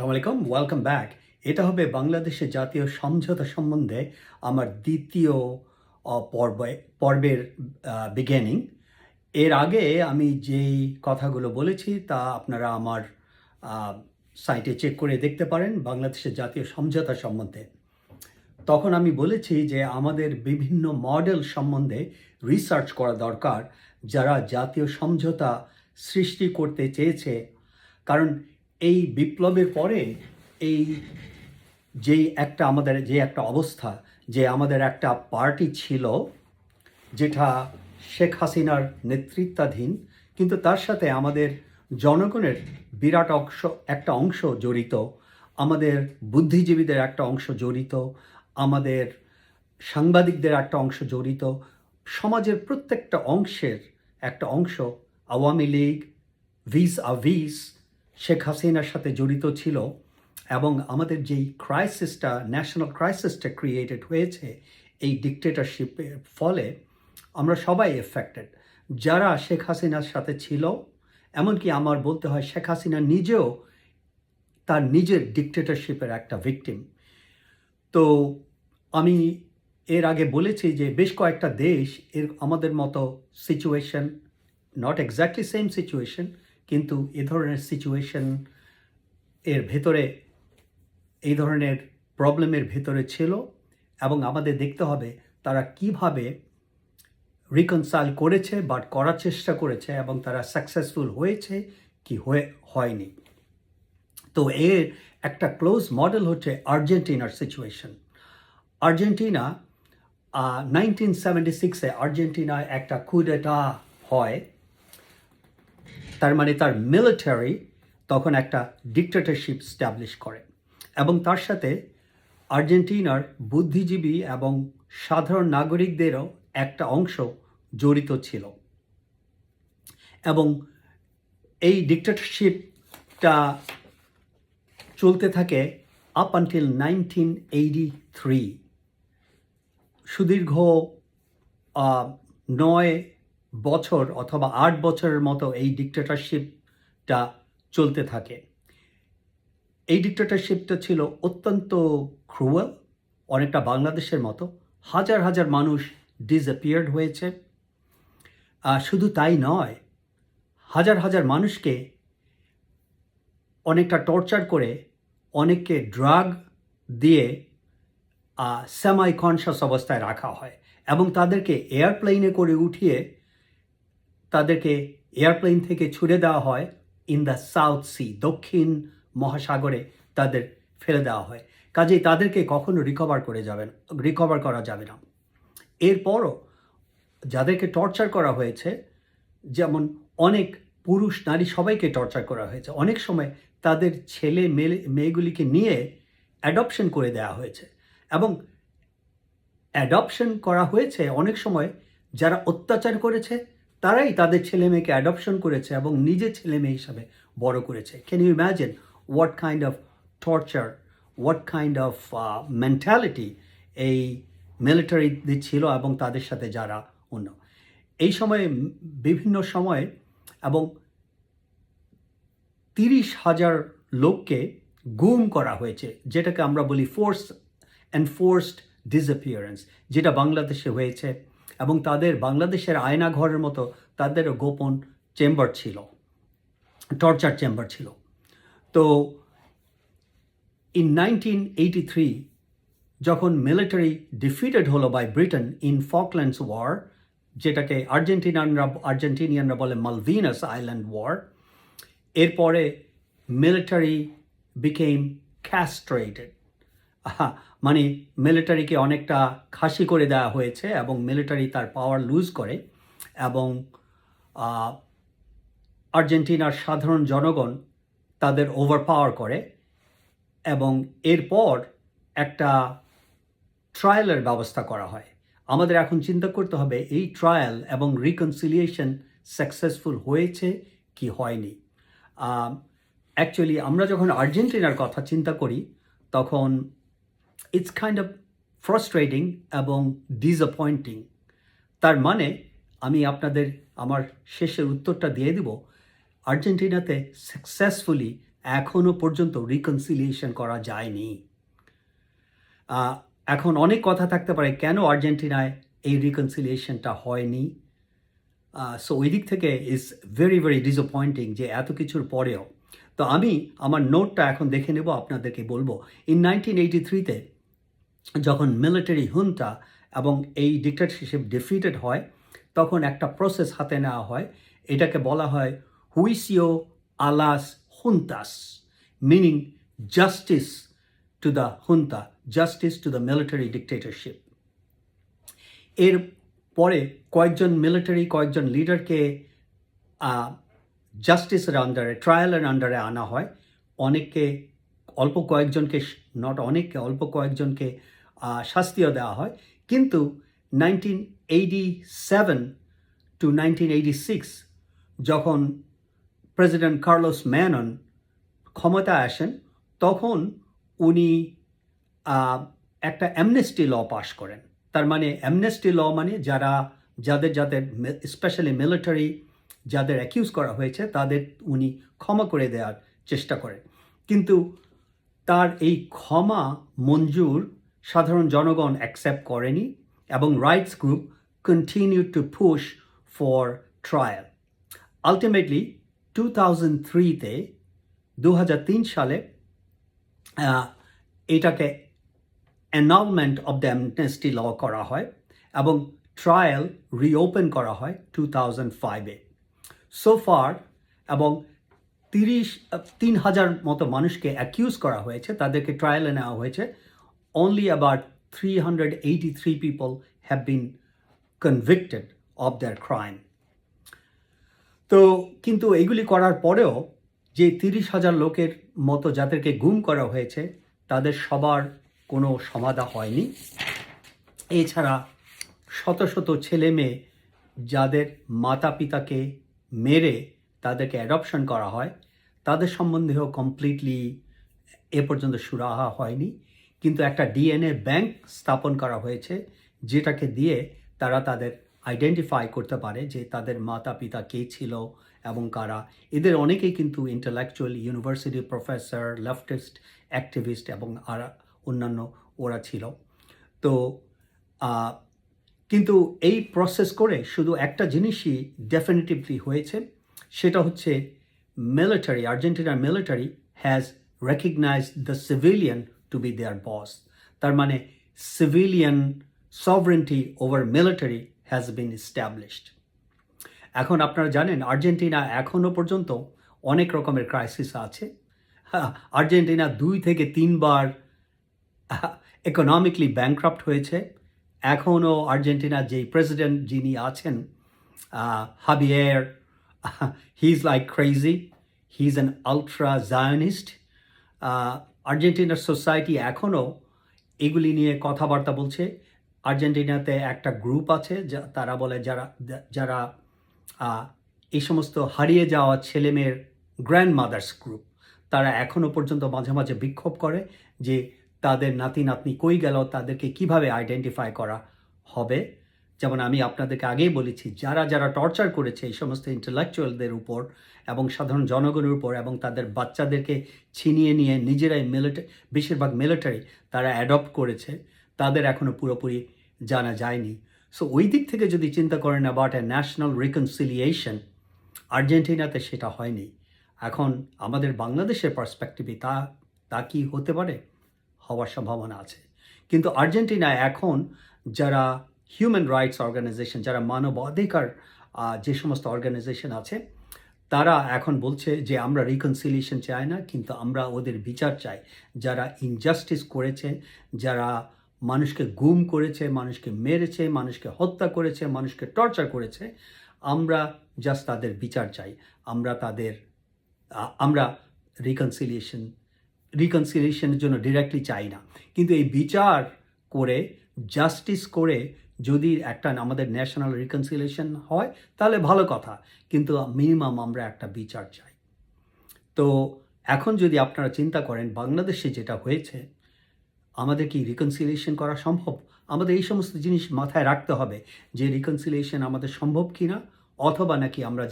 সালাম আলাইকুম welcome back এটা হবে বাংলাদেশের জাতীয় সমঝোতা সম্বন্ধে আমার দ্বিতীয় পর্বে, পর্বের বিগিনিং এর আগে আমি যেই কথাগুলো বলেছি তা আপনারা আমার সাইটে চেক করে দেখতে পারেন বাংলাদেশের জাতীয় সমঝোতা সম্বন্ধে। তখন আমি বলেছি যে আমাদের বিভিন্ন মডেল সম্বন্ধে রিসার্চ করা দরকার যারা জাতীয় সমঝোতা সৃষ্টি করতে চেয়েছে। কারণ এই বিপ্লবের পরে এই যেই একটা আমাদের, যে একটা অবস্থা, যে আমাদের একটা পার্টি ছিল, যেটা শেখ হাসিনার নেতৃত্বাধীন, কিন্তু তার সাথে আমাদের জনগণের বিরাট অংশ, একটা অংশ জড়িত, আমাদের বুদ্ধিজীবীদের একটা অংশ জড়িত, আমাদের সাংবাদিকদের একটা অংশ জড়িত, সমাজের প্রত্যেকটা অংশের একটা অংশ, আওয়ামী লীগ ভিস আভিস শেখ হাসিনার সাথে জড়িত ছিল এবং আমাদের যেই ক্রাইসিসটা ন্যাশনাল ক্রাইসিসটা ক্রিয়েটেড হয়েছে এই ডিকটেটরশিপের ফলে আমরা সবাই এফেক্টেড যারা শেখ হাসিনার সাথে ছিল, এমনকি আমার বলতে হয় শেখ হাসিনা নিজেও তার নিজের ডিকটেটরশিপের একটা ভিকটিম তো আমি এর আগে বলেছি যে বেশ কয়েকটা দেশ এর আমাদের মতো situation not exactly same situation কিন্তু এ ধরনের সিচুয়েশন এর ভেতরে, এই ধরনের প্রবলেমের ভেতরে ছিল এবং আমাদের দেখতে হবে তারা কীভাবে রিকনসাইল করেছে বা করার চেষ্টা করেছে এবং তারা সাকসেসফুল হয়েছে কি হয়ে, হয়নি। তো এর একটা ক্লোজ মডেল হচ্ছে আর্জেন্টিনার সিচুয়েশন আর্জেন্টিনা নাইনটিন সেভেন্টি সিক্সে আর্জেন্টিনায় একটা কুডেটা হয়। তার মানে তার মিলিটারি তখন একটা ডিক্টেটরশিপ স্ট্যাবলিশ করে। এবং তার সাথে আর্জেন্টিনার বুদ্ধিজীবী এবং সাধারণ নাগরিকদেরও একটা অংশ জড়িত ছিল। এবং এই ডিক্টেটরশিপটা চলতে থাকে up until nineteen eighty three সুদীর্ঘ নয় বছর অথবা আট বছরের মতো এই ডিক্টেটরশিপটা চলতে থাকে। এই ডিক্টেটরশিপটা ছিল অত্যন্ত ক্রুয়াল অনেকটা বাংলাদেশের মতো। হাজার হাজার মানুষ ডিসঅ্যাপিয়ার্ড হয়েছে। শুধু তাই নয়, হাজার হাজার মানুষকে অনেকটা টর্চার করে অনেককে ড্রাগ দিয়ে সেমাই কনশাস অবস্থায় রাখা হয় এবং তাদেরকে এয়ারপ্লেনে করে উঠিয়ে তাদেরকে এয়ারপ্লেন থেকে ছুড়ে দেওয়া হয়। ইন দ্য সাউথ সি দক্ষিণ মহাসাগরে তাদের ফেলে দেওয়া হয়। কাজেই তাদেরকে কখনো রিকভার করে যাবে না রিকভার করা যাবে না। এরপরও যাদেরকে টর্চার করা হয়েছে, যেমন অনেক পুরুষ, নারী সবাইকে টর্চার করা হয়েছে। অনেক সময় তাদের ছেলে মেয়ে মেয়েগুলিকে নিয়ে অ্যাডপশন করে দেওয়া হয়েছে এবং অ্যাডপশন করা হয়েছে অনেক সময় যারা অত্যাচার করেছে তারাই তাদের ছেলে মেয়েকে অ্যাডপশন করেছে এবং নিজে ছেলে মেয়ে হিসাবে বড় করেছে। Can you imagine what kind of torture what kind of mentality এই মিলিটারিদের ছিল এবং তাদের সাথে যারা অন্য। এই সময়ে বিভিন্ন সময়ে এবং তিরিশ হাজার লোককে গুম করা হয়েছে, যেটাকে আমরা বলি ফোর্স এনফোর্সড ডিসঅ্যাপিয়ারেন্স যেটা বাংলাদেশে হয়েছে। এবং তাদের বাংলাদেশের আয়না ঘরের মতো তাদেরও গোপন চেম্বার ছিল, টর্চার চেম্বার ছিল। তো ইন নাইনটিন এইটি থ্রি যখন মিলিটারি ডিফিটেড হলো by Britain in Falklands war যেটাকে আর্জেন্টিনানরা, আর্জেন্টিনিয়ানরা বলে মালভিনাস আইল্যান্ড ওয়ার এরপরে মিলিটারি বিকেম ক্যাস্ট্রেটেড মানে মিলিটারিকে অনেকটা খাসি করে দেওয়া হয়েছে এবং মিলিটারি তার পাওয়ার লুজ করে এবং আর্জেন্টিনার সাধারণ জনগণ তাদের ওভার পাওয়ার করে এবং এরপর একটা ট্রায়ালের ব্যবস্থা করা হয়। আমাদের এখন চিন্তা করতে হবে এই ট্রায়াল এবং রিকনসিলিয়েশন সাকসেসফুল হয়েছে কি হয়নি। অ্যাকচুয়ালি আমরা যখন আর্জেন্টিনার কথা চিন্তা করি, তখন ইটস কাইন্ড অফ ফ্রাস্ট্রেটিং এবং ডিসঅ্যাপয়েন্টিং তার মানে আমি আপনাদের আমার শেষের উত্তরটা দিয়ে দিব। আর্জেন্টিনাতে সাকসেসফুলি এখনও পর্যন্ত রিকনসিলিয়েশন করা যায়নি। এখন অনেক কথা থাকতে পারে কেন আর্জেন্টিনায় এই রিকনসিলিয়েশনটা হয়নি। সো ওই দিক থেকে ইজ ভেরি ভেরি ডিসঅ্যাপয়েন্টিং যে এত কিছুর পরেও তো আমি আমার নোটটা এখন দেখে নেব, আপনাদেরকে বলব। ইন নাইনটিন এইটি থ্রিতে যখন মিলিটারি হুনটা এবং এই ডিক্টেটরশিপ ডিফিটেড হয়, তখন একটা প্রসেস হাতে নেওয়া হয়। এটাকে বলা হয় হুইসিও আলাস হুন্তাস meaning justice to the junta justice to the military dictatorship এর পরে কয়েকজন মিলিটারি কয়েকজন লিডারকে জাস্টিসের আন্ডারে ট্রায়ালের আন্ডারে আনা হয়। অনেককে, অল্প কয়েকজনকে নট অনেককে, অল্প কয়েকজনকে শাস্তিও দেওয়া হয়। কিন্তু nineteen eighty seven to nineteen eighty six যখন প্রেসিডেন্ট কার্লোস ম্যানন ক্ষমতায় আসেন, তখন উনি একটা অ্যামনেস্টি ল পাশ করেন। তার মানে অ্যামনেস্টি ল মানে যারা, যাদের যাদের স্পেশালি মিলিটারি যাদের অ্যাকিউজ করা হয়েছে, তাদের উনি ক্ষমা করে দেওয়ার চেষ্টা করেন। কিন্তু তার এই ক্ষমা মঞ্জুর সাধারণ জনগণ অ্যাকসেপ্ট করেনি এবং rights group continue to push for trial ultimately two thousand থ্রিতে দু হাজার তিন সালে এটাকে annulment of the amnesty law করা হয় এবং ট্রায়াল রিওপেন করা হয় টু থাউজেন্ড ফাইভে সো ফার এবং তিরিশ, তিন হাজার মতো মানুষকে অ্যাকিউজ করা হয়েছে, তাদেরকে ট্রায়ালে নেওয়া হয়েছে। Only about three hundred eighty three people have been convicted of their crime তো কিন্তু এগুলি করার পরেও যে তিরিশ হাজার লোকের মতো যাদেরকে গুম করা হয়েছে, তাদের সবার কোনো সমাধা হয়নি। এছাড়া শত শত ছেলে মেয়ে যাদের মাতা পিতাকে মেরে তাদেরকে অ্যাডপশন করা হয়। তাদের সম্বন্ধেও কমপ্লিটলি এ পর্যন্ত সুরাহা হয়নি। কিন্তু একটা ডিএনএ ব্যাংক স্থাপন করা হয়েছে, যেটাকে দিয়ে তারা তাদের আইডেন্টিফাই করতে পারে যে তাদের মাতা পিতা কে ছিল এবং কারা। এদের অনেকেই কিন্তু intellectual university professor leftist activist এবং আর অন্যান্য ওরা ছিল। তো কিন্তু এই প্রসেস করে শুধু একটা জিনিসই ডেফিনেটিভলি হয়েছে, সেটা হচ্ছে মিলিটারি আর্জেন্টিনার military has recognize the civilian to be their boss তার মানে civilian sovereignty over military has been established এখন আপনারা জানেন, আর্জেন্টিনা এখনও পর্যন্ত অনেক রকমের ক্রাইসিস আছে। আর্জেন্টিনা দুই থেকে তিনবার ইকোনমিকলি ব্যাংক্রাফট হয়েছে। এখনও আর্জেন্টিনার যেই প্রেসিডেন্ট যিনি আছেন Javier he is like crazy he is an ultra Zionist আর্জেন্টিনার সোসাইটি এখনও এগুলি নিয়ে কথাবার্তা বলছে। আর্জেন্টিনাতে একটা গ্রুপ আছে, যা তারা বলে যারা যারা এই সমস্ত হারিয়ে যাওয়া ছেলেমেয়ের গ্র্যান্ড মাদার্স গ্রুপ তারা এখনও পর্যন্ত মাঝে মাঝে বিক্ষোভ করে যে তাদের নাতি নাতনি কই গেল, তাদেরকে কীভাবে আইডেন্টিফাই করা হবে? যেমন আমি আপনাদেরকে আগেই বলেছি, যারা যারা টর্চার করেছে এই সমস্ত ইন্টেলেকচুয়ালদের উপর এবং সাধারণ জনগণের উপর এবং তাদের বাচ্চাদেরকে ছিনিয়ে নিয়ে নিজেরাই মিলিটারি বেশিরভাগ মিলিটারি তারা অ্যাডপ্ট করেছে, তাদের এখনও পুরোপুরি জানা যায়নি। সো ওই দিক থেকে যদি চিন্তা করেন অ্যাবাউট এ ন্যাশনাল রিকনসিলিয়েশন আর্জেন্টিনাতে সেটা হয়নি। এখন আমাদের বাংলাদেশের পার্সপেক্টিভে তা তা কি হতে পারে? হওয়ার সম্ভাবনা আছে। কিন্তু আর্জেন্টিনা এখন যারা হিউম্যান রাইটস অর্গানাইজেশন যারা মানবাধিকার যে সমস্ত অর্গানাইজেশন আছে, তারা এখন বলছে যে আমরা রিকনসিলিয়েশন চাই না, কিন্তু আমরা ওদের বিচার চাই। যারা ইনজাস্টিস করেছে, যারা মানুষকে গুম করেছে, মানুষকে মেরেছে, মানুষকে হত্যা করেছে, মানুষকে টর্চার করেছে, আমরা জাস্ট তাদের বিচার চাই। আমরা তাদের আমরা রিকনসিলিয়েশন রিকনসিলিয়েশনের জন্য ডিরেক্টলি চাই না। কিন্তু এই বিচার করে জাস্টিস করে যদি একটা আমাদের ন্যাশনাল রিকনসিলিয়েশন হয়, তাহলে ভালো কথা। কিন্তু মিনিমাম আমরা একটা বিচার চাই। তো এখন যদি আপনারা চিন্তা করেন, বাংলাদেশে যেটা হয়েছে, আমাদের কি রিকনসিলিয়েশন করা সম্ভব? আমাদের এই সমস্ত জিনিস মাথায় রাখতে হবে যে রিকনসিলিয়েশন আমাদের সম্ভব কিনা, অথবা নাকি আমরা